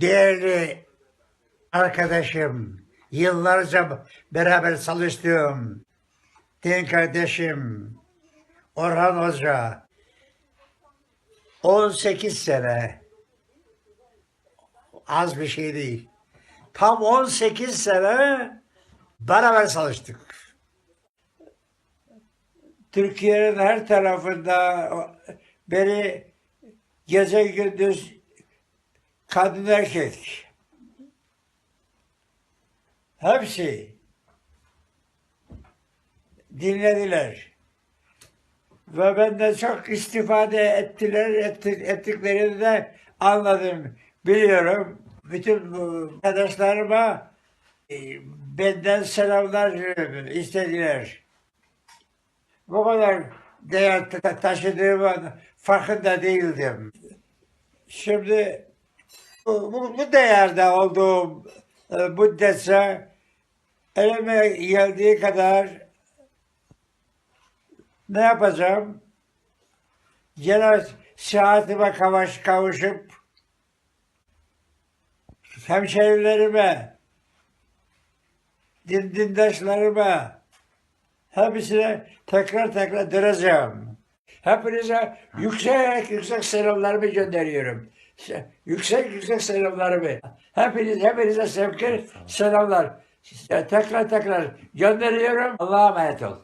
değerli arkadaşım, yıllarca beraber çalıştığım din kardeşim Orhan Hoca 18 sene az bir şey değil. Tam 18 sene beraber çalıştık. Türkiye'nin her tarafında beni gece gündüz kadın erkek hepsi dinlediler. Ve benden çok istifade ettiler, etti, ettiklerini de anladım, biliyorum. Bütün arkadaşlarıma e, benden selamlar istediler. Bu kadar değer ta- taşıdığımın farkında değildim. Şimdi bu, bu, değerde olduğum e, müddetçe elime geldiği kadar ne yapacağım? Gene sıhhatime kavaş, kavuşup hemşehrilerime, din, dindaşlarıma hepsine tekrar tekrar döneceğim. Hepinize yüksek yüksek selamlarımı gönderiyorum. Se- Yüksek yüksek selamlarımı. Hepiniz, hepinize sevgi selamlar. Tekrar tekrar gönderiyorum. Allah'a emanet ol.